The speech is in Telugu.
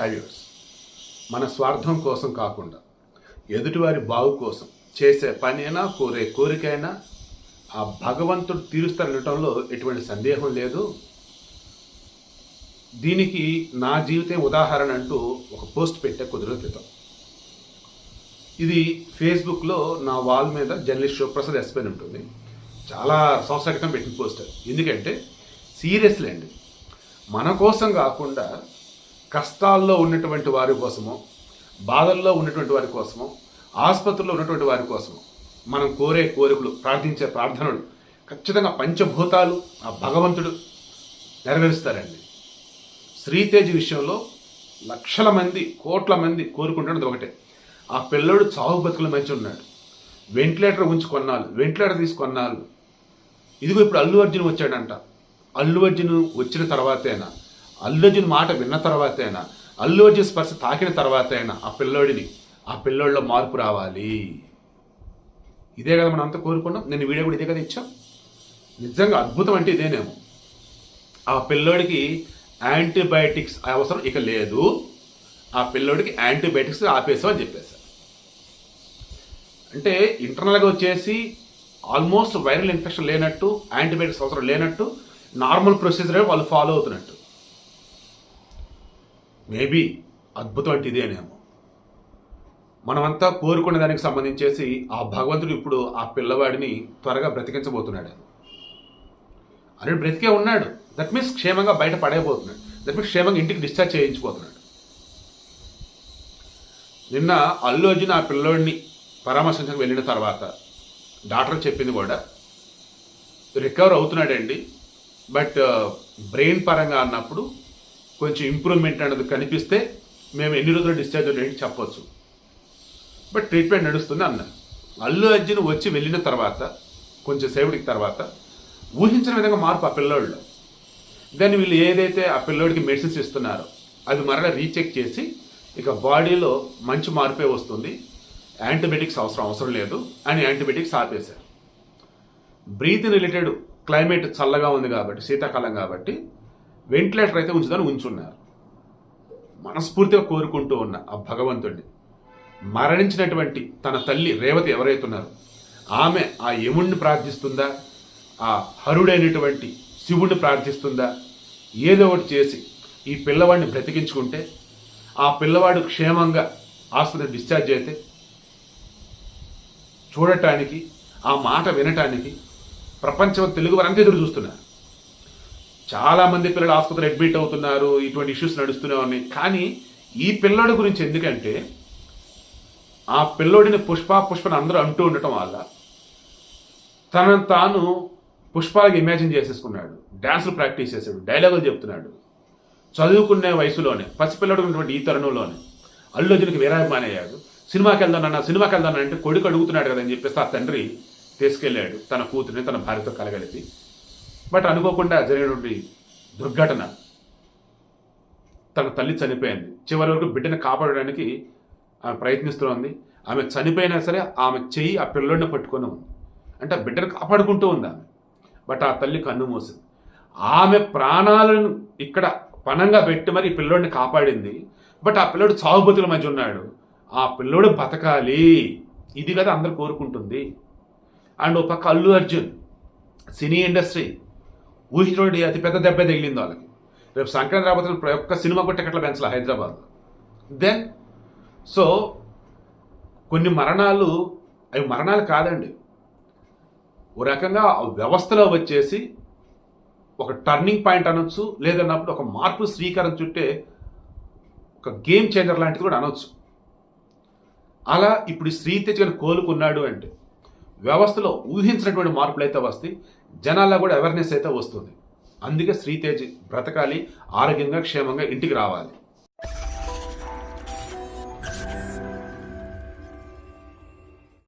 హైవ్యూర్స్ మన స్వార్థం కోసం కాకుండా ఎదుటివారి బాగు కోసం చేసే పనైనా కోరే కోరికైనా ఆ భగవంతుడు తీరుస్తారనటంలో ఎటువంటి సందేహం లేదు. దీనికి నా జీవితం ఉదాహరణ అంటూ ఒక పోస్ట్ పెట్టే కొద్ది రోజుల క్రితం ఇది ఫేస్బుక్లో నా వాల్ మీద జర్నలిస్ట్ శివప్రసాద్ ఎస్పెన్ ఉంటుంది. చాలా సంవత్సరాల క్రితం పెట్టిన పోస్ట్ ఎందుకంటే సీరియస్లీ అండి. మన కోసం కాకుండా కష్టాల్లో ఉన్నటువంటి వారి కోసమో బాధల్లో ఉన్నటువంటి వారి కోసమో ఆసుపత్రిలో ఉన్నటువంటి వారి కోసమో మనం కోరే కోరికలు ప్రార్థించే ప్రార్థనలు ఖచ్చితంగా పంచభూతాలు ఆ భగవంతుడు నెరవేరుస్తారండి. శ్రీతేజ్ విషయంలో లక్షల మంది కోట్ల మంది కోరుకుంటున్నది ఒకటే. ఆ పిల్లోడు చావు బతుకుల మధ్య ఉన్నాడు. వెంటిలేటర్ ఉంచి కొన్నాళ్ళు వెంటిలేటర్ తీసుకొన్నాళ్ళు ఇదిగో ఇప్పుడు అల్లు అర్జున్ వచ్చాడంట. అల్లు అర్జున్ వచ్చిన తర్వాతేనా? అల్లు అర్జున్ మాట విన్న తర్వాతేనా అల్లు అర్జున్ స్పర్శ తాకిన తర్వాత అయినా ఆ పిల్లోడిని ఆ పిల్లోడిలో మార్పు రావాలి. ఇదే కదా మనం అంతా కోరుకున్నాం. నేను వీడియో కూడా ఇదే కదా ఇచ్చాం. నిజంగా అద్భుతం అంటే ఇదేనేమో. ఆ పిల్లోడికి యాంటీబయాటిక్స్ అవసరం ఇక లేదు. ఆ పిల్లోడికి యాంటీబయాటిక్స్ ఆపేసాం అని చెప్పేశారు అంటే ఇంటర్నల్గా వచ్చేసి ఆల్మోస్ట్ వైరల్ ఇన్ఫెక్షన్ లేనట్టు యాంటీబయాటిక్స్ అవసరం లేనట్టు నార్మల్ ప్రొసీజరే వాళ్ళు ఫాలో అవుతున్నట్టు. మేబీ అద్భుతం అంటే ఇదేనేమో మనమంతా కోరుకునే దానికి సంబంధించేసి ఆ భగవంతుడు ఇప్పుడు ఆ పిల్లవాడిని త్వరగా బ్రతికించబోతున్నాడు. అని బ్రతికే ఉన్నాడు. దట్ మీన్స్ క్షేమంగా బయట పడేయబోతున్నాడు. దట్ మీన్స్ క్షేమంగా ఇంటికి డిశ్చార్జ్ చేయించిపోతున్నాడు నిన్న అల్లు అర్జున్ ఆ పిల్లోడిని పరామర్శించడానికి వెళ్ళిన తర్వాత డాక్టర్ చెప్పింది కూడా. రికవర్ అవుతున్నాడండి. బట్ బ్రెయిన్ uh, పరంగా అన్నప్పుడు కొంచెం ఇంప్రూవ్మెంట్ అనేది కనిపిస్తే మేము ఎన్ని రోజులు డిశ్చార్జ్ అయ్యేది చెప్పొచ్చు. బట్ ట్రీట్మెంట్ నడుస్తుంది అన్నారు. అల్లు అర్జున్ వచ్చి వెళ్ళిన తర్వాత కొంచెం సేవుడికి తర్వాత ఊహించిన విధంగా మార్పు ఆ పిల్లోళ్ళు. దాన్ని వీళ్ళు ఏదైతే ఆ పిల్లోడికి మెడిసిన్స్ ఇస్తున్నారో అది మరలా రీచెక్ చేసి ఇక బాడీలో మంచి మార్పే వస్తుంది. యాంటీబయాటిక్స్ అవసరం అవసరం లేదు అని యాంటీబయాటిక్స్ ఆపేశారు. బ్రీత్ రిలేటెడ్ క్లైమేట్ చల్లగా ఉంది కాబట్టి శీతాకాలం కాబట్టి వెంటిలేటర్ అయితే ఉంచుదని ఉంచున్నారు. మనస్ఫూర్తిగా కోరుకుంటూ ఉన్న ఆ భగవంతుడిని మరణించినటువంటి తన తల్లి రేవతి ఎవరైతే ఉన్నారో ఆమె ఆ యముణ్ణి ప్రార్థిస్తుందా? ఆ హరుడైనటువంటి శివుణ్ణి ప్రార్థిస్తుందా? ఏదో ఒకటి చేసి ఈ పిల్లవాడిని బ్రతికించుకుంటే ఆ పిల్లవాడు క్షేమంగా ఆసుపత్రి డిశ్చార్జ్ అయితే చూడటానికి ఆ మాట వినటానికి ప్రపంచం తెలుగు వారంతా ఎదురు చూస్తున్నారు. చాలా మంది పిల్లలు ఆసుపత్రి అడ్మిట్ అవుతున్నారు ఇటువంటి ఇష్యూస్ నడుస్తూనే ఉన్నాయి. కానీ ఈ పిల్లోడి గురించి ఎందుకంటే ఆ పిల్లోడిని పుష్ప పుష్పని అందరూ అంటూ ఉండటం వల్ల తనను తాను పుష్పాలకు ఇమాజిన్ చేసేసుకున్నాడు. డ్యాన్సులు ప్రాక్టీస్ చేశాడు డైలాగులు చెప్తున్నాడు. చదువుకునే వయసులోనే పసిపిల్లడు ఉన్నటువంటి ఈ తరుణంలోనే అల్లు అర్జున్కి వీరాభిమాని అయ్యాడు సినిమాకి వెళ్దానన్నా సినిమాకి వెళ్దానంటే కొడుకు అడుగుతున్నాడు కదా అని చెప్పేసి ఆ తండ్రి తీసుకెళ్ళాడు. తన కూతురిని తన భార్యతో కలగలిపి. బట్ అనుకోకుండా జరిగినటువంటి దుర్ఘటన తన తల్లి చనిపోయింది. చివరి వరకు బిడ్డను కాపాడడానికి ఆమె ప్రయత్నిస్తోంది ఆమె చనిపోయినా సరే ఆమె చెయ్యి ఆ పిల్లోడిని పట్టుకొని ఉంది. అంటే ఆ బిడ్డను కాపాడుకుంటూ ఉంది ఆమె. బట్ ఆ తల్లి కన్ను మూసింది. ఆమె ప్రాణాలను ఇక్కడ పణంగా పెట్టి మరి ఈ పిల్లోడిని కాపాడింది. బట్ ఆ పిల్లోడు చావుబతుల మధ్య ఉన్నాడు. ఆ పిల్లోడు బతకాలి. ఇది కదా అందరు కోరుకుంటుంది. అండ్ ఒక పక్క అల్లు అర్జున్ సినీ ఇండస్ట్రీ ఊహించుకోండి అతి పెద్ద దెబ్బ తగిలింది వాళ్ళకి. రేపు సంక్రాంతి రాబోతున్న ఒక్క సినిమా కూడా టికెట్ల పెంచాలి హైదరాబాద్ దెన్ సో కొన్ని మరణాలు అవి మరణాలు కాదండి. ఓ రకంగా వ్యవస్థలో వచ్చేసి ఒక టర్నింగ్ పాయింట్ అనొచ్చు లేదన్నప్పుడు ఒక మార్పు శ్రీకారం చుట్టే ఒక గేమ్ చేంజర్ లాంటిది కూడా అనొచ్చు. అలా ఇప్పుడు శ్రీతేజ్ గారు కోలుకున్నాడు అంటే వ్యవస్థలో ఊహించినటువంటి మార్పులు అయితే వస్తాయి జనాల్లో కూడా అవేర్నెస్ అయితే వస్తుంది. అందుకే శ్రీతేజ్ బ్రతకాలి ఆరోగ్యంగా క్షేమంగా ఇంటికి రావాలి.